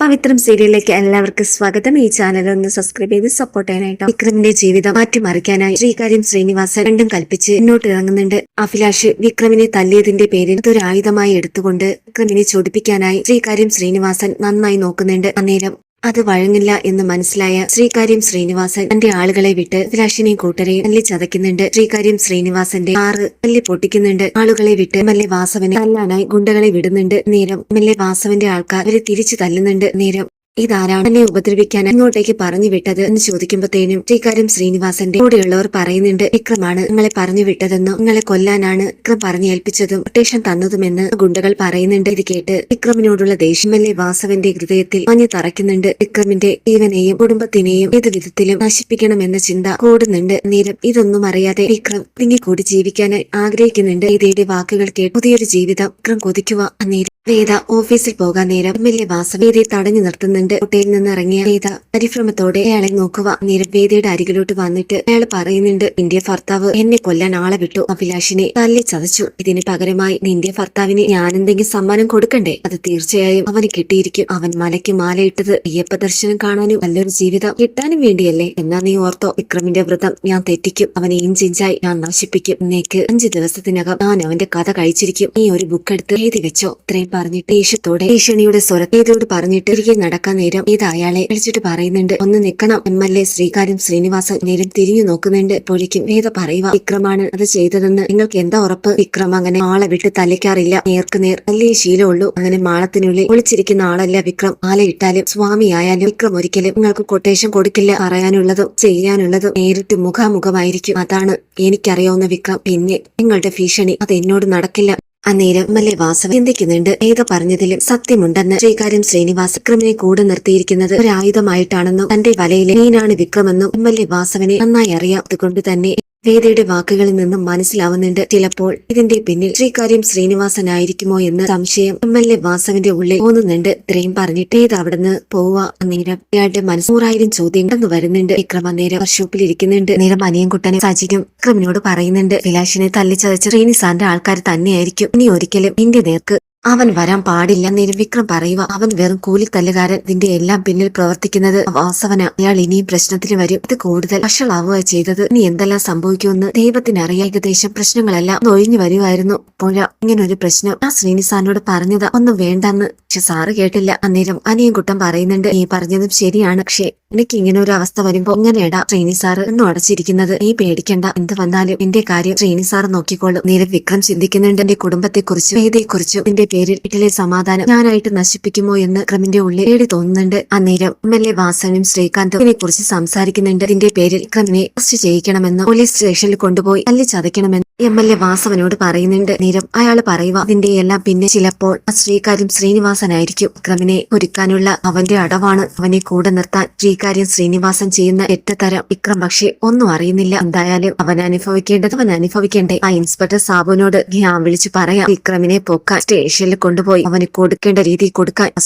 പവിത്രം സീരിയലിലേക്ക് എല്ലാവർക്കും സ്വാഗതം. ഈ ചാനൽ ഒന്ന് സബ്സ്ക്രൈബ് ചെയ്ത് സപ്പോർട്ട് ചെയ്യാനായിട്ട്. വിക്രമിന്റെ ജീവിതം മാറ്റിമറിക്കാനായി ശ്രീകാര്യം ശ്രീനിവാസൻ രണ്ടും കൽപ്പിച്ച് മുന്നോട്ട് ഇറങ്ങുന്നുണ്ട്. അഭിലാഷ് വിക്രമിനെ തല്ലിയതിന്റെ പേരിൽ ഒരു ആയുധമായി എടുത്തുകൊണ്ട് വിക്രമിനെ ചൊടിപ്പിക്കാനായി ശ്രീകാര്യം ശ്രീനിവാസൻ നന്നായി നോക്കുന്നുണ്ട്. അന്നേരം അത് വഴങ്ങില്ല എന്ന് മനസ്സിലായ ശ്രീകാര്യം ശ്രീനിവാസൻ തന്റെ ആളുകളെ വിട്ട് അഭിലാഷിനെയും കൂട്ടരെയും തല്ലി ചതയ്ക്കുന്നുണ്ട്. ശ്രീകാര്യം ശ്രീനിവാസന്റെ ആറ് തല്ലി പൊട്ടിക്കുന്നുണ്ട്. ആളുകളെ വിട്ട് എ വാസവനെ തല്ലാനായി ഗുണ്ടകളെ വിടുന്നുണ്ട്. നേരം എ വാസവന്റെ ആൾക്കാർ അവരെ തിരിച്ചു തല്ലുന്നുണ്ട്. നേരം ഇതാരാണ് എന്നെ ഉപദ്രവിക്കാൻ അങ്ങോട്ടേക്ക് പറഞ്ഞു വിട്ടത് എന്ന് ചോദിക്കുമ്പോഴത്തേനും ശ്രീകാര്യം ശ്രീനിവാസന്റെ കൂടെയുള്ളവർ പറയുന്നുണ്ട് വിക്രമാണ് നിങ്ങളെ പറഞ്ഞു വിട്ടതെന്നും നിങ്ങളെ കൊല്ലാനാണ് വിക്രം പറഞ്ഞു ഏൽപ്പിച്ചതും കൊട്ടേഷൻ തന്നതുമെന്ന് ഗുണ്ടകൾ പറയുന്നുണ്ട്. ഇത് കേട്ട് വിക്രമിനോടുള്ള ദേഷ്യമല്ലേ വാസവന്റെ ഹൃദയത്തിൽ മഞ്ഞു തറയ്ക്കുന്നുണ്ട്. വിക്രമിന്റെ ജീവനെയും കുടുംബത്തിനെയും ഏത് വിധത്തിലും നശിപ്പിക്കണമെന്ന ചിന്ത കൂടുന്നുണ്ട്. നേരം ഇതൊന്നും അറിയാതെ വിക്രം കൂടി ജീവിക്കാനായി ആഗ്രഹിക്കുന്നുണ്ട്. ഇതയുടെ വാക്കുകൾ കേട്ട് പുതിയൊരു ജീവിതം വിക്രം കൊതിക്കുക. അന്നേരം വേദ ഓഫീസിൽ പോകാൻ നേരം എം എൽ എ വാസവേദിയെ തടഞ്ഞു നിർത്തുന്നുണ്ട്. കുട്ടിയിൽ നിന്ന് ഇറങ്ങിയ ഗീത പരിഭ്രമത്തോടെ അയാളെ നോക്കുക. നിരവേദിയുടെ അരികിലോട്ട് വന്നിട്ട് അയാൾ പറയുന്നുണ്ട് നിന്റെ ഭർത്താവ് എന്നെ കൊല്ലാൻ ആളെ വിട്ടു. അഭിലാഷിനെ തല്ലി ചതച്ചു. ഇതിന് പകരമായി നിന്റെ ഭർത്താവിന് ഞാൻ എന്തെങ്കിലും സമ്മാനം കൊടുക്കണ്ടേ? അത് തീർച്ചയായും അവന് കിട്ടിയിരിക്കും. അവൻ മലയ്ക്ക് മാലയിട്ടത് അയ്യപ്പ ദർശനം കാണാനും നല്ലൊരു ജീവിതം കിട്ടാനും വേണ്ടിയല്ലേ? എന്നാ നീ ഓർത്തോ വിക്രമിന്റെ വ്രതം ഞാൻ തെറ്റിക്കും. അവനെ ഇഞ്ചിഞ്ചായി ഞാൻ നശിപ്പിക്കും. നിനക്ക് അഞ്ചു ദിവസത്തിനകം ഞാൻ അവന്റെ കഥ കഴിച്ചിരിക്കും. നീ ഒരു ബുക്ക് എടുത്ത് എഴുതി വെച്ചോ. ഇത്രയും പറഞ്ഞിട്ട് ദേഷ്യത്തോടെ ഭീഷണിയുടെ സ്വരത്തേതോട് പറഞ്ഞിട്ട് തിരികെ നടക്കാൻ നേരം ഇത് അയാളെ വിളിച്ചിട്ട് പറയുന്നുണ്ട്. ഒന്ന് നിക്കണം M L A Sreekaryam Srinivasan നേരം തിരിഞ്ഞു നോക്കുന്നുണ്ട്. പൊഴിക്കും വേദ പറയുക? വിക്രമാണ് അത് ചെയ്തതെന്ന് നിങ്ങൾക്ക് എന്താ ഉറപ്പ്? വിക്രം അങ്ങനെ ആളെ വിട്ട് തല്ലിക്കാറില്ല നേർക്ക് നേർ അല്ലേ ശീലമുള്ളൂ. അങ്ങനെ മാളത്തിനുള്ളിൽ ഒളിച്ചിരിക്കുന്ന ആളല്ല വിക്രം. ആല ഇട്ടാലും സ്വാമിയായാലും വിക്രം ഒരിക്കലും നിങ്ങൾക്ക് കൊട്ടേഷൻ കൊടുക്കില്ല. പറയാനുള്ളതും ചെയ്യാനുള്ളതും നേരിട്ട് മുഖാമുഖമായിരിക്കും. അതാണ് എനിക്കറിയാവുന്ന വിക്രം. പിന്നെ നിങ്ങളുടെ ഭീഷണി അത് എന്നോട് നടക്കില്ല. അന്നേരം മല്ലെ വാസവ ചിന്തിക്കുന്നുണ്ട്. ഏത പറഞ്ഞതിലും സത്യമുണ്ടെന്ന് ശ്രീകാര്യം ശ്രീനിവാസ വിക്രമിനെ കൂടെ നിർത്തിയിരിക്കുന്നത് ഒരായുധമായിട്ടാണെന്നും തന്റെ വലയിലെ മീനാണ് വിക്രമെന്നും എം എൽ എ വാസവനെ നന്നായി അറിയാം അതുകൊണ്ട് തന്നെ വേദയുടെ വാക്കുകളിൽ നിന്നും മനസ്സിലാവുന്നുണ്ട്. ചിലപ്പോൾ ഇതിന്റെ പിന്നിൽ ശ്രീകാര്യം ശ്രീനിവാസനായിരിക്കുമോ എന്ന് സംശയം എം എൽ എ വാസവന്റെ ഉള്ളിൽ തോന്നുന്നുണ്ട്. ഇത്രയും പറഞ്ഞിട്ട് ഏത് അവിടുന്ന് പോവാ? അന്നേരം അയാളുടെ മനസ്സ് നൂറായിരം ചോദ്യം കടന്നു വരുന്നുണ്ട്. വിക്രം അന്നേരം വർഷോപ്പിൽ ഇരിക്കുന്നുണ്ട്. നേരം അനിയൻകുട്ടനെ സജിനും വിക്രമിനോട് പറയുന്നുണ്ട് വിലാഷിനെ തല്ലിച്ചതച്ച ശ്രീനിസാന്റെ ആൾക്കാർ തന്നെയായിരിക്കും. ഇനി ഒരിക്കലും ഇന്ത്യ നേർക്ക് അവൻ വരാൻ പാടില്ല നിരവിക്രം പറയുക. അവൻ വെറും കൂലിത്തല്ലുകാരൻ. ഇതിന്റെ എല്ലാം പിന്നിൽ പ്രവർത്തിക്കുന്നത് വാസവന. അയാൾ ഇനിയും പ്രശ്നത്തിന് വരും. ഇത് കൂടുതൽ വഷളാവുക ചെയ്തത്. ഇനി എന്തെല്ലാം സംഭവിക്കുമെന്ന് ദൈവത്തിന് അറിയാം ഏകദേശം പ്രശ്നങ്ങളെല്ലാം. ഒഴിഞ്ഞു വരുമായിരുന്നു. അപ്പോഴാ ഇങ്ങനൊരു പ്രശ്നം. ആ ശ്രീനിസാനോട് പറഞ്ഞത് ഒന്നും വേണ്ടെന്ന്. പക്ഷെ സാറ് കേട്ടില്ല. അന്നേരം അനിയും കുട്ടം പറയുന്നുണ്ട് നീ പറഞ്ഞതും ശരിയാണ്. പക്ഷേ എനിക്ക് ഇങ്ങനെ ഒരു അവസ്ഥ വരുമ്പോ ഇങ്ങനെയടാ ശ്രീനി സാറ് എന്നും അടച്ചിരിക്കുന്നത്. നീ പേടിക്കണ്ട. എന്ത് വന്നാലും എന്റെ കാര്യം ശ്രീനി സാർ നോക്കിക്കോളും. നീരവ് വിക്രം ചിന്തിക്കുന്നുണ്ട് എന്റെ കുടുംബത്തെക്കുറിച്ചും വേദിയെക്കുറിച്ചും എന്റെ പേരിൽ വീട്ടിലെ സമാധാനം ഞാനായിട്ട് നശിപ്പിക്കുമോ എന്ന് വിക്രമിന്റെ ഉള്ളിൽ പേടി തോന്നുന്നുണ്ട്. അന്നേരം എം എൽ എ വാസനും ശ്രീകാന്തും ഇതിനെ കുറിച്ച് സംസാരിക്കുന്നുണ്ട്. ഇതിന്റെ പേരിൽ വിക്രമിനെ അറസ്റ്റ് ചെയ്യിക്കണമെന്ന് പോലീസ് സ്റ്റേഷനിൽ കൊണ്ടുപോയി തല്ലി ചതയ്ക്കണമെന്ന് എം എൽ എ വാസവനോട് പറയുന്നുണ്ട്. നേരം അയാൾ പറയുക അതിന്റെ എല്ലാം പിന്നെ ചിലപ്പോൾ ശ്രീകാര്യം ശ്രീനിവാസനായിരിക്കും. വിക്രമിനെ ഒരുക്കാനുള്ള അവന്റെ അടവാണ്. അവനെ കൂടെ നിർത്താൻ ശ്രീകാര്യം ശ്രീനിവാസൻ ചെയ്യുന്ന എട്ടത്തരം വിക്രം പക്ഷേ ഒന്നും അറിയുന്നില്ല. എന്തായാലും അവൻ അനുഭവിക്കേണ്ടത് അവൻ അനുഭവിക്കേണ്ടേ. ആ ഇൻസ്പെക്ടർ സാബുവിനോട് ഞാൻ വിളിച്ചു പറയാം വിക്രമിനെ പൊക്കാൻ സ്റ്റേഷനിൽ കൊണ്ടുപോയി അവന് കൊടുക്കേണ്ട രീതിയിൽ കൊടുക്കാൻ ആ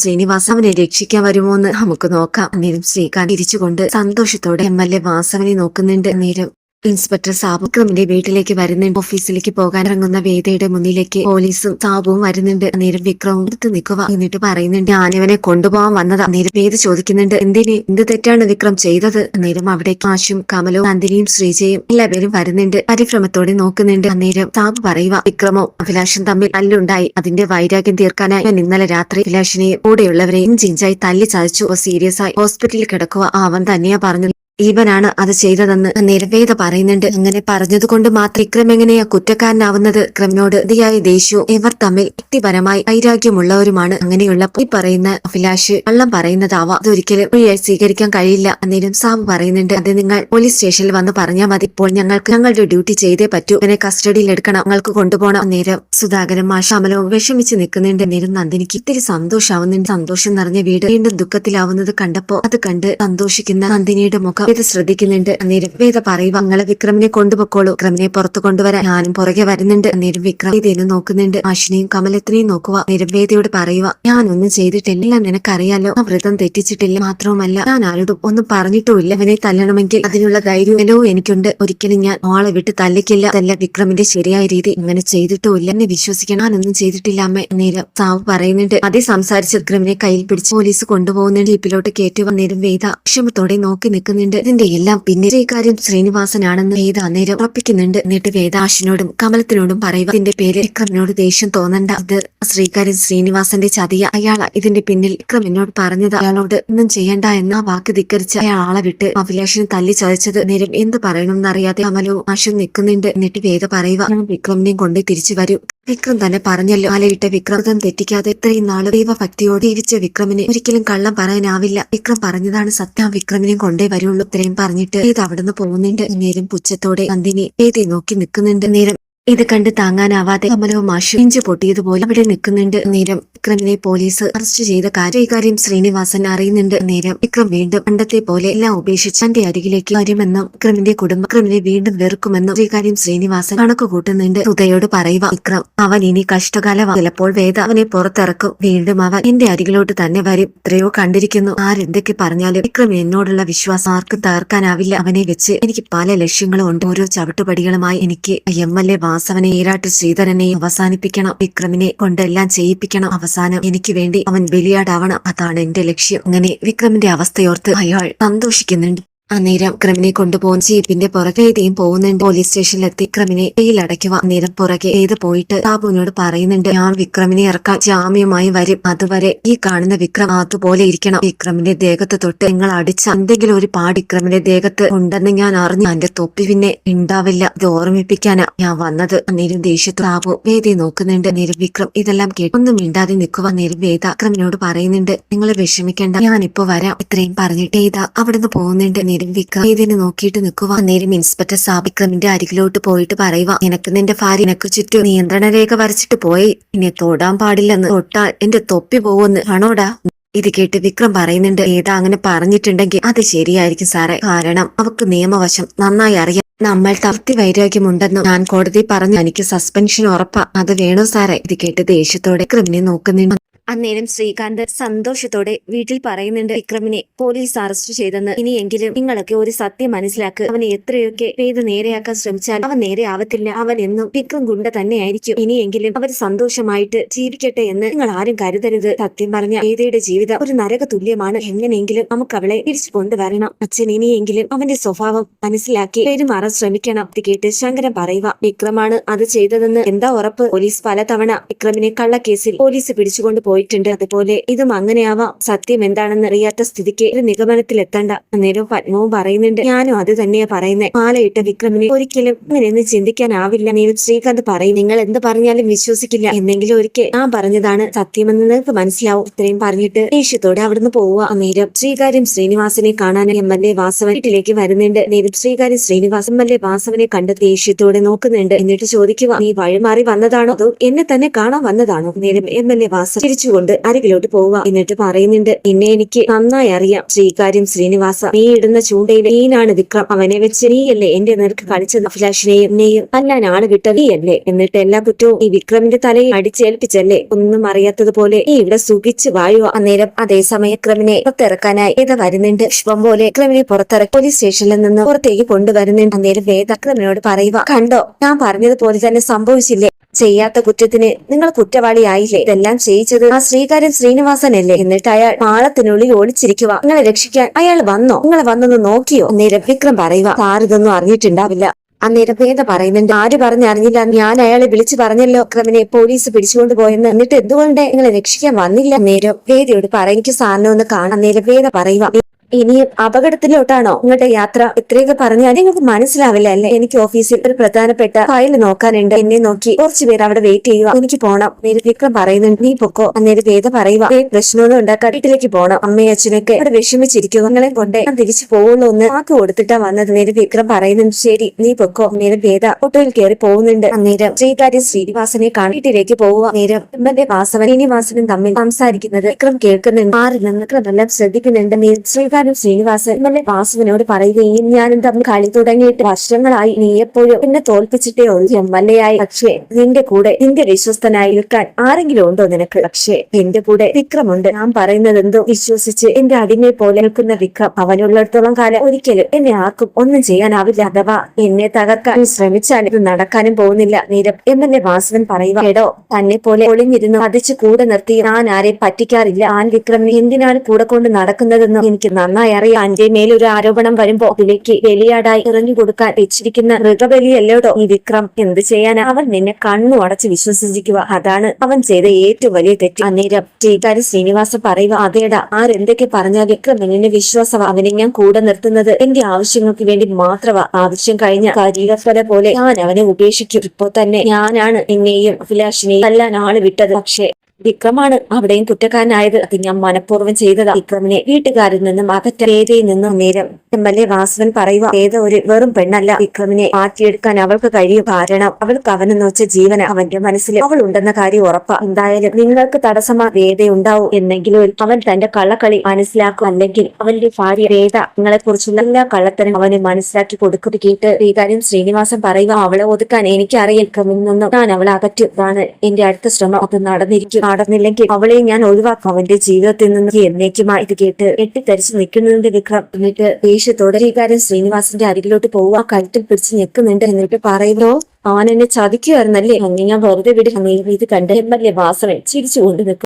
ശ്രീനിവാസ അവനെ രക്ഷിക്കാൻ വരുമോ എന്ന് നമുക്ക് നോക്കാം. അന്നേരം ശ്രീകാന്ത് തിരിച്ചുകൊണ്ട് സന്തോഷത്തോടെ എം എൽ എ വാസവനെ നോക്കുന്നുണ്ട്. നേരം ഇൻസ്പെക്ടർ സാബു വിക്രമിന്റെ വീട്ടിലേക്ക് വരുന്നുണ്ട് ഓഫീസിലേക്ക് പോകാൻ ഇറങ്ങുന്ന വേദയുടെ മുന്നിലേക്ക് പോലീസും സാബുവും വരുന്നുണ്ട്. നേരം വിക്രവും എടുത്ത് നിൽക്കുക എന്നിട്ട് പറയുന്നുണ്ട് ഞാനിവനെ കൊണ്ടുപോകാൻ വന്നത്. നേരം വേദ ചോദിക്കുന്നുണ്ട് എന്തിന്? എന്ത് തെറ്റാണ് വിക്രം ചെയ്തത്? നേരം അവിടെ കാശും കമലവും നന്ദിനിയും ശ്രീജയും എല്ലാവരും വരുന്നുണ്ട്. പരിഭ്രമത്തോടെ നോക്കുന്നുണ്ട്. അന്നേരം സാബു പറയുക വിക്രമോ അഭിലാഷും തമ്മിൽ തല്ലുണ്ടായി. അതിന്റെ വൈരാഗ്യം തീർക്കാനായി ഞാൻ ഇന്നലെ രാത്രി അഭിലാഷിനെയും കൂടെയുള്ളവരെയും ജിഞ്ചായി തല്ലി ചതച്ചു. സീരിയസ് ആയി ഹോസ്പിറ്റലിൽ കിടക്കുക. അവൻ തന്നെയാ പറഞ്ഞു ഇവനാണ് അത് ചെയ്തതെന്ന് നിരവേദ പറയുന്നുണ്ട്. അങ്ങനെ പറഞ്ഞതുകൊണ്ട് മാത്രം വിക്രം എങ്ങനെയാ കുറ്റക്കാരനാവുന്നത്? വിക്രമിനോട് അതിയായ ദേഷ്യവും ഇവർ തമ്മിൽ വ്യക്തിപരമായി വൈരാഗ്യമുള്ളവരുമാണ് അങ്ങനെയുള്ള ഈ പറയുന്ന അഭിലാഷ് കള്ളം പറയുന്നതാവാം. അതൊരിക്കലും വഴിയായി സ്വീകരിക്കാൻ കഴിയില്ല എന്നേലും സാബ് പറയുന്നുണ്ട്. അത് നിങ്ങൾ പോലീസ് സ്റ്റേഷനിൽ വന്ന് പറഞ്ഞാൽ മതി. ഇപ്പോൾ ഞങ്ങൾക്ക് ഞങ്ങളുടെ ഡ്യൂട്ടി ചെയ്തേ പറ്റൂ. ഇവനെ കസ്റ്റഡിയിൽ എടുക്കണം. ഞങ്ങൾക്ക് കൊണ്ടുപോകണം. അന്നേരം സുധാകരൻ മാഷാമലവും വിഷമിച്ച് നിൽക്കുന്നുണ്ട്. നേരം നന്ദിനിക്ക് ഇത്തിരി സന്തോഷാവുന്നുണ്ട്. സന്തോഷം നിറഞ്ഞ വീട് വീണ്ടും ദുഃഖത്തിലാവുന്നത് കണ്ടപ്പോ അത് കണ്ട് സന്തോഷിക്കുന്ന നന്ദിനിയുടെ മുഖം വേദ ശ്രദ്ധിക്കുന്നുണ്ട്. അന്നേരം വേദ പറയുക നിങ്ങളെ വിക്രമിനെ കൊണ്ടുപോക്കോളൂ വിക്രമിനെ പുറത്തു കൊണ്ടുവരാൻ ഞാനും പുറകെ വരുന്നുണ്ട്. അന്നേരം വിക്രം വേദയെ നോക്കുന്നുണ്ട്. അശ്വിനിയും കമലത്തിനെയും നോക്കുക. അന്നേരം വേദയോട് പറയുക ഞാനൊന്നും ചെയ്തിട്ടില്ല. നിനക്കറിയാലോ? ആ വ്രതം തെറ്റിച്ചിട്ടില്ല മാത്രവുമല്ല. ഞാൻ ആരോടും ഒന്നും പറഞ്ഞിട്ടുമില്ല. അവനെ തല്ലണമെങ്കിൽ അതിനുള്ള ധൈര്യമല്ലോ എനിക്കുണ്ട്. ഒരിക്കലും ഞാൻ ആളെ വിട്ട് തല്ലിക്കില്ല. തല്ല വിക്രമിന്റെ ശരിയായ രീതി. ഇങ്ങനെ ചെയ്തിട്ടുമില്ല. എന്നെ വിശ്വസിക്കണം. ഞാനൊന്നും ചെയ്തിട്ടില്ല അമ്മ. നേരം സാവ് പറയുന്നുണ്ട് അതേ സംസാരിച്ച് വിക്രമിനെ കയ്യിൽ പിടിച്ച് പോലീസ് കൊണ്ടുപോകുന്നുണ്ട് ജീപ്പിലോട്ട് കയറ്റി വന്നേരം വേദ ക്ഷമത്തോടെ നോക്കി നിൽക്കുന്നുണ്ട്. ഇതിന്റെ എല്ലാം പിന്നെ ഈ കാര്യം ശ്രീനിവാസനാണെന്ന് വേദ അന്നേരം ഉറപ്പിക്കുന്നുണ്ട്. എന്നിട്ട് വേദാശിനോടും കമലത്തിനോടും പറയുക ഇതിന്റെ പേര് വിക്രമിനോട് ദേഷ്യം തോന്നണ്ട. ഇത് ശ്രീകാര്യൻ ശ്രീനിവാസന്റെ ചതിയ. അയാൾ ഇതിന്റെ പിന്നിൽ വിക്രം എന്നോട് പറഞ്ഞത് അയാളോട് ഒന്നും ചെയ്യണ്ട എന്ന വാക്ക് ധിക്കരിച്ച് അയാൾ ആളെ വിട്ട് അഭിലാഷിനെ തല്ലി ചതച്ചത്. നേരം എന്ത് പറയണമെന്നറിയാതെ കമലോ ആശും നിൽക്കുന്നുണ്ട്. എന്നിട്ട് വേദ പറയുക വിക്രമിനെയും കൊണ്ട് തിരിച്ചു വരും. വിക്രം തന്നെ പറഞ്ഞല്ലോ ആലയിട്ട വിക്രം തെറ്റിക്കാതെ ഇത്രയും നാൾ ദൈവഭക്തിയോട് ജീവിച്ച വിക്രമിനെ ഒരിക്കലും കള്ളം പറയാനാവില്ല. വിക്രം പറഞ്ഞതാണ് സത്യം. വിക്രമിനെയും കൊണ്ടേ വരുള്ളൂ. ഇത്രയും പറഞ്ഞിട്ട് ഏത് അവിടുന്ന് പോകുന്നുണ്ട്. നേരം പുച്ഛത്തോടെ നന്ദിനി ഏതി നോക്കി നിൽക്കുന്നുണ്ട്. നേരം ഇത് കണ്ട് താങ്ങാനാവാതെ കമലവും മാഷും ഇഞ്ചു പൊട്ടിയതുപോലെ അവിടെ നിൽക്കുന്നുണ്ട്. നേരം വിക്രമിനെ പോലീസ് അറസ്റ്റ് ചെയ്ത കാര്യം ഇക്കാര്യം ശ്രീനിവാസൻ അറിയുന്നുണ്ട്. നേരം വിക്രം വീണ്ടും പണ്ടത്തെ പോലെ എല്ലാം ഉപേക്ഷിച്ച് തന്റെ അരികിലേക്ക് വരുമെന്നും വിക്രമിന്റെ കുടുംബം വിക്രമിനെ വീണ്ടും വെറുക്കുമെന്നും ഇക്കാര്യം ശ്രീനിവാസൻ കണക്ക് കൂട്ടുന്നുണ്ട് സുധയോട് പറയുക വിക്രം അവൻ ഇനി കഷ്ടകാല ചിലപ്പോൾ വേദ അവനെ പുറത്തിറക്കും. വീണ്ടും അവൻ എന്റെ അരികിലോട്ട് തന്നെ വരും. എത്രയോ കണ്ടിരിക്കുന്നു. ആരെന്തൊക്കെ പറഞ്ഞാലും വിക്രം എന്നോടുള്ള വിശ്വാസം ആർക്കും തകർക്കാനാവില്ല. അവനെ വെച്ച് എനിക്ക് പല ലക്ഷ്യങ്ങളും ഉണ്ട്. ഓരോ ചവിട്ടുപടികളുമായി എനിക്ക് എം എൽ എ വാസവനെ ഈരാട്ട് ശ്രീധരനെയും അവസാനിപ്പിക്കണം. വിക്രമിനെ കൊണ്ടെല്ലാം ചെയ്യിപ്പിക്കണം. അവസാനം എനിക്ക് വേണ്ടി അവൻ ബലിയാടാവണം. അതാണ് എന്റെ ലക്ഷ്യം. അങ്ങനെ വിക്രമിന്റെ അവസ്ഥയോർത്ത് അയാൾ സന്തോഷിക്കുന്നുണ്ട്. അന്നേരം ക്രിമിനെ കൊണ്ടുപോകാൻ ജീപ്പിന്റെ പുറകെ ഇതേയും പോകുന്നുണ്ട്. പോലീസ് സ്റ്റേഷനിലെത്തി ക്രിമിനെ കയ്യിലടയ്ക്കുക അന്നേരം പുറകെ ഏത് പോയിട്ട് ബാബുവിനോട് പറയുന്നുണ്ട്. ഞാൻ വിക്രമിനെ ഇറക്കാൻ ജാമ്യമായി വരും. അതുവരെ ഈ കാണുന്ന വിക്രം അതുപോലെ ഇരിക്കണം. വിക്രമിന്റെ ദേഹത്ത് തൊട്ട് നിങ്ങൾ അടിച്ച എന്തെങ്കിലും ഒരു പാട് വിക്രമിന്റെ ദേഹത്ത് ഉണ്ടെന്ന് ഞാൻ അറിഞ്ഞു. എന്റെ തൊപ്പി പിന്നെ ഉണ്ടാവില്ല. ഇത് ഓർമ്മിപ്പിക്കാനാ ഞാൻ വന്നത്. അന്നേരം ദേഷ്യത്ത് ബാബു വേദയെ നോക്കുന്നുണ്ട്. നേരം വിക്രം ഇതെല്ലാം കേട്ട് ഒന്നും മിണ്ടാതെ നിൽക്കുക. നേരം വേദ ക്രിമിനോട് പറയുന്നുണ്ട്. നിങ്ങൾ വിഷമിക്കേണ്ട. ഞാനിപ്പോ വരാം. ഇത്രയും പറഞ്ഞിട്ട് ഏതാ അവിടുന്ന് പോകുന്നുണ്ട്. നേരം വിക്രം ഇതിനെ നോക്കിയിട്ട് നിൽക്കുക. അന്നേരം ഇൻസ്പെക്ടർ സാബ് വിക്രമിന്റെ അരികിലോട്ട് പോയിട്ട് പറയുക നിനക്ക് നിന്റെ ഭാര്യ നിനക്ക് ചുറ്റും നിയന്ത്രണ രേഖ വരച്ചിട്ട് പോയി. ഇനി തൊടാൻ പാടില്ലെന്ന് തൊട്ടാൽ എന്റെ തൊപ്പി പോവെന്ന് ആണോടാ? ഇത് കേട്ട് വിക്രം പറയുന്നുണ്ട് ഏതാ അങ്ങനെ പറഞ്ഞിട്ടുണ്ടെങ്കിൽ അത് ശരിയായിരിക്കും സാറേ. കാരണം അവക്ക് നിയമവശം നന്നായി അറിയാം. നമ്മൾ തർത്തി വൈരാഗ്യമുണ്ടെന്നും ഞാൻ കോടതി പറഞ്ഞു എനിക്ക് സസ്പെൻഷൻ ഉറപ്പാ. അത് വേണോ സാറേ? ഇത് കേട്ട് ദേഷ്യത്തോടെ ക്രിമിനെ നോക്കുന്നുണ്ട് അന്നേരം ശ്രീകാന്ത് സന്തോഷത്തോടെ വീട്ടിൽ പറയുന്നുണ്ട് വിക്രമിനെ പോലീസ് അറസ്റ്റ് ചെയ്തെന്ന്. ഇനിയെങ്കിലും നിങ്ങളൊക്കെ ഒരു സത്യം മനസ്സിലാക്ക്. അവനെ എത്രയൊക്കെ ചെയ്ത് നേരെയാക്കാൻ ശ്രമിച്ചാൽ അവൻ നേരെ ആവത്തില്ല. അവൻ എന്നും വിക്രം ഗുണ്ട തന്നെയായിരിക്കും. ഇനിയെങ്കിലും അവർ സന്തോഷമായിട്ട് ജീവിക്കട്ടെ എന്ന് നിങ്ങൾ ആരും കരുതരുത്. സത്യം പറഞ്ഞ ഏതയുടെ ജീവിതം ഒരു നരക തുല്യമാണ്. എങ്ങനെയെങ്കിലും നമുക്ക് അവളെ തിരിച്ചു കൊണ്ടുവരണം. അച്ഛൻ ഇനിയെങ്കിലും അവന്റെ സ്വഭാവം മനസ്സിലാക്കി പെരുമാറാൻ ശ്രമിക്കണം. ഇത് കേട്ട് ശങ്കരൻ പറയുക വിക്രമാണ് അത് ചെയ്തതെന്ന് എന്താ ഉറപ്പ്? പോലീസ് പലതവണ വിക്രമിനെ കള്ളക്കേസിൽ പോലീസ് പിടിച്ചുകൊണ്ട് പോയിട്ടുണ്ട്. അതുപോലെ ഇതും അങ്ങനെയാവാം. സത്യം എന്താണെന്ന് അറിയാത്ത സ്ഥിതിക്ക് ഒരു നിഗമനത്തിലെത്തണ്ട. അന്നേരം പത്മവും പറയുന്നുണ്ട് ഞാനും അത് തന്നെയാ പറയുന്നത് മാലയിട്ട വിക്രമിനെ ഒരിക്കലും അങ്ങനെയൊന്നും ചിന്തിക്കാനാവില്ല. നീ ശ്രീകാന്ത് പറയും നിങ്ങൾ എന്ത് പറഞ്ഞാലും വിശ്വസിക്കില്ല. എന്നെങ്കിലും ഒരിക്കൽ ഞാൻ പറഞ്ഞതാണ് സത്യമെന്ന് നിങ്ങൾക്ക് മനസ്സിലാവും. ഇത്രയും പറഞ്ഞിട്ട് ദേഷ്യത്തോടെ അവിടുന്ന് പോവുക. അന്നേരം ശ്രീകാര്യം ശ്രീനിവാസനെ കാണാൻ എം എൽ എ വാസവൻ വീട്ടിലേക്ക് വരുന്നുണ്ട്. നേരം Sreekaryam Srinivasan M L A വാസവനെ കണ്ട് ദേഷ്യത്തോടെ നോക്കുന്നുണ്ട്. എന്നിട്ട് ചോദിക്കുക നീ വഴിമാറി വന്നതാണോ? അതോ എന്നെ തന്നെ കാണാൻ വന്നതാണോ? നേരം എം എൽ എ വാസവൻ ചിരിച്ചുകൊണ്ട് അരികിലോട്ട് പോവുക. എന്നിട്ട് പറയുന്നുണ്ട് പിന്നെ എനിക്ക് നന്നായി അറിയാം. ശ്രീകാര്യം ശ്രീനിവാസ നീ ഇടുന്ന ചൂണ്ടയിലെ നീനാണ് വിക്രം. അവനെ വെച്ച് നീയല്ലേ എന്റെ നേർക്ക് കളിച്ചത്? അഭിലാഷിനെയും നെയ്യും അല്ല ആൾ വിട്ടത് നീയല്ലേ എന്നിട്ട് എല്ലാ കുറ്റവും ഈ വിക്രമിന്റെ തലയിൽ അടിച്ചേൽപ്പിച്ചല്ലേ? ഒന്നും അറിയാത്തതുപോലെ നീ ഇവിടെ സുഖിച്ച് വാഴുക. അന്നേരം അതേസമയം വിക്രമിനെ പുറത്തിറക്കാനായി ഏത വരുന്നുണ്ട്? പുഷ്പം പോലെ വിക്രമിനെ പുറത്തിറക്കി പോലീസ് സ്റ്റേഷനിൽ നിന്ന് പുറത്തേക്ക് കൊണ്ടുവരുന്നുണ്ട്. അന്നേരം വേദ വിക്രമിനോട് പറയുക കണ്ടോ ഞാൻ പറഞ്ഞതുപോലെ തന്നെ സംഭവിച്ചില്ലേ? ചെയ്യാത്ത കുറ്റത്തിന് നിങ്ങൾ കുറ്റവാളിയായില്ലേ? ഇതെല്ലാം ചെയ്യിച്ചത് ആ ശ്രീകാരൻ ശ്രീനിവാസൻ അല്ലേ എന്നിട്ട് അയാൾ പാളത്തിനുള്ളിൽ ഒളിച്ചിരിക്കുക നിങ്ങളെ രക്ഷിക്കാൻ അയാൾ വന്നോ? നിങ്ങളെ വന്നൊന്ന് നോക്കിയോ? അന്നേരം വിക്രം പറയുക സാറിതൊന്നും അറിഞ്ഞിട്ടുണ്ടാവില്ല. അന്നേരം വേദ പറയുന്നുണ്ട് ആര് പറഞ്ഞറിഞ്ഞില്ല? ഞാൻ അയാളെ വിളിച്ചു പറഞ്ഞല്ലോ. അക്രമിനെ പോലീസ് പിടിച്ചുകൊണ്ട് പോയെന്ന്. എന്നിട്ട് എന്തുകൊണ്ട് നിങ്ങളെ രക്ഷിക്കാൻ വന്നില്ല? നേരം വേദയോട് പറ എനിക്ക് സാറിനെ ഒന്ന് കാണാൻ നേരം വേദ പറയുക ഇനിയും അപകടത്തിലോട്ടാണോ നിങ്ങളുടെ യാത്ര? ഇത്രയൊക്കെ പറഞ്ഞാൽ നിങ്ങൾക്ക് മനസ്സിലാവില്ല അല്ലേ? എനിക്ക് ഓഫീസിൽ ഒരു പ്രധാനപ്പെട്ട ഫയൽ നോക്കാനുണ്ട്. എന്നെ നോക്കി കുറച്ചു പേര് അവിടെ വെയിറ്റ് ചെയ്യുക. എനിക്ക് പോണം. നേരെ വിക്രം പറയുന്നുണ്ട് നീ പൊക്കോ. അന്നേരം വേദ പറയുക "ഏയ് പ്രശ്നമൊന്നും ഉണ്ടാക്കാൻ വീട്ടിലേക്ക് പോണം. അമ്മയും അച്ഛനൊക്കെ അവിടെ വിഷമിച്ചിരിക്കും നിങ്ങളെ കൊണ്ട് ഞാൻ തിരിച്ചു പോകുള്ളൂ എന്ന് വാക്ക് കൊടുത്തിട്ടാ വന്നത്. നേരെ വിക്രം പറയുന്നുണ്ട് ശരി നീ പൊക്കോ. നേരെ വേദ ഓട്ടോയിൽ കയറി പോകുന്നുണ്ട്. അന്നേരം ശ്രീകാര്യ ശ്രീനിവാസനെ കാണിട്ടിലേക്ക് പോവുക. നേരം വാസവൻ ശ്രീനിവാസനും തമ്മിൽ സംസാരിക്കുന്നത് വിക്രം കേൾക്കുന്നുണ്ട്. മാറി നിന്ന് വിക്രം എല്ലാം ശ്രദ്ധിക്കുന്നുണ്ട്. Sreekarya Sreekaryam Srinivasan M L A വാസുവിനോട് പറയുകയും ഞാനും തമ്മിൽ കളി തുടങ്ങിയിട്ട് വർഷങ്ങളായി നീ എപ്പോഴും എന്നെ തോൽപ്പിച്ചിട്ടേ ഉള്ളൂ. എം എൽ എ ആയി. പക്ഷേ നിന്റെ കൂടെ നിന്റെ വിശ്വസ്തനായി നിൽക്കാൻ ആരെങ്കിലും ഉണ്ടോ നിനക്ക്? പക്ഷേ എന്റെ കൂടെ വിക്രമുണ്ട്. ഞാൻ പറയുന്നത് എന്തോ വിശ്വസിച്ച് എന്റെ അടിമയെ പോലെ നിൽക്കുന്ന വിക്രം അവനുള്ളിടത്തോളം കാലം ഒരിക്കലും എന്നെ ആർക്കും ഒന്നും ചെയ്യാനാവില്ല. അഥവാ എന്നെ തകർക്കാൻ ശ്രമിച്ചാൽ ഇത് നടക്കാനും പോകുന്നില്ല. നീരം എം എൽ എ വാസുവൻ പറയുക എടോ തന്നെ പോലെ ഒളിഞ്ഞിരുന്നു അതിച്ച് കൂടെ നിർത്തി. ഞാൻ ആരെയും പറ്റിക്കാറില്ല. ആൻ വിക്രം എന്തിനാണ് കൂടെ കൊണ്ട് നടക്കുന്നതെന്ന് എനിക്ക് നന്നായി അറിയാം. എന്റെ മേലൊരു ആരോപണം വരുമ്പോ അതിലേക്ക് ബലിയാടായി എറിഞ്ഞു കൊടുക്കാൻ വെച്ചിരിക്കുന്ന മൃഗബലിയല്ലോടോ ഈ വിക്രം എന്ത് ചെയ്യാനാ? അവൻ നിന്നെ കണ്ണു അടച്ച് വിശ്വസിച്ചിരിക്കുക. അതാണ് അവൻ ചെയ്ത ഏറ്റവും വലിയ തെറ്റ്. അന്നേരം ശ്രീകാരി ശ്രീനിവാസ പറയുക അതേടാ ആരെന്തൊക്കെ പറഞ്ഞാൽ വിക്രം എന്നെ വിശ്വാസം അവനെ ഞാൻ കൂടെ നിർത്തുന്നത് എന്റെ ആവശ്യങ്ങൾക്ക് വേണ്ടി മാത്രമാ ആവശ്യം കഴിഞ്ഞ കരീരസ്വല പോലെ ഞാൻ അവനെ ഉപേക്ഷിക്കും. ഇപ്പോ തന്നെ ഞാനാണ് നിന്നെയും അഭിലാഷിനെയും എല്ലാം ആൾ വിട്ടത്. പക്ഷേ വിക്രമാണ് അവിടെയും കുറ്റക്കാരനായത്. അത് ഞാൻ മനഃപൂർവം ചെയ്തതാ. വിക്രമിനെ വീട്ടുകാരിൽ നിന്നും അകറ്റ നിന്നും നേരം എ വാസുവൻ പറയുക ഏത് ഒരു വെറും പെണ്ണല്ല വിക്രമിനെ മാറ്റിയെടുക്കാൻ അവൾക്ക് കഴിയും. കാരണം അവൾക്ക് അവനെന്ന് വെച്ച ജീവന അവന്റെ മനസ്സിൽ അവൾ ഉണ്ടെന്ന കാര്യം ഉറപ്പാ. എന്തായാലും നിങ്ങൾക്ക് തടസ്സമാ വേദ ഉണ്ടാവും എന്നെങ്കിലും അവൻ തന്റെ കള്ളക്കളി മനസ്സിലാക്കും. അല്ലെങ്കിൽ അവന്റെ ഭാര്യ വേദ നിങ്ങളെ കുറിച്ചുള്ള എല്ലാ കള്ളത്തരം അവനെ മനസ്സിലാക്കി കൊടുക്കുന്നത് കേട്ട് ശ്രീകാര്യം ശ്രീനിവാസൻ പറയുക അവളെ ഒതുക്കാൻ എനിക്കറിയാം. നിന്നും ഞാൻ അവളെ അകറ്റി ഇതാണ് എന്റെ അടുത്ത ശ്രമം അത് നടന്നിരിക്കും. നടന്നില്ലെങ്കിൽ അവളെ ഞാൻ ഒഴിവാക്കും. അവന്റെ ജീവിതത്തിൽ നിന്ന് എന്നേക്കുമായി. ഇത് കേട്ട് കെട്ടിത്തരിച്ച് നിൽക്കുന്നതിന്റെ വിക്രം. എന്നിട്ട് ദേഷ്യത്തോടെ ശ്രീനിവാസന്റെ അരികിലോട്ട് പോവുക കഴുത്തിൽ പിടിച്ച് നിൽക്കുന്നുണ്ട് എന്നിട്ട് പറയുന്നു അവൻ എന്നെ ചതിക്കുമായിരുന്നല്ലേ അങ്ങനെ ഞാൻ വെറുതെ വിടി. ഇത് കണ്ടേ എം എൽ ചിരിച്ചു ചിരിച്ചുകൊണ്ട് നിൽക്കും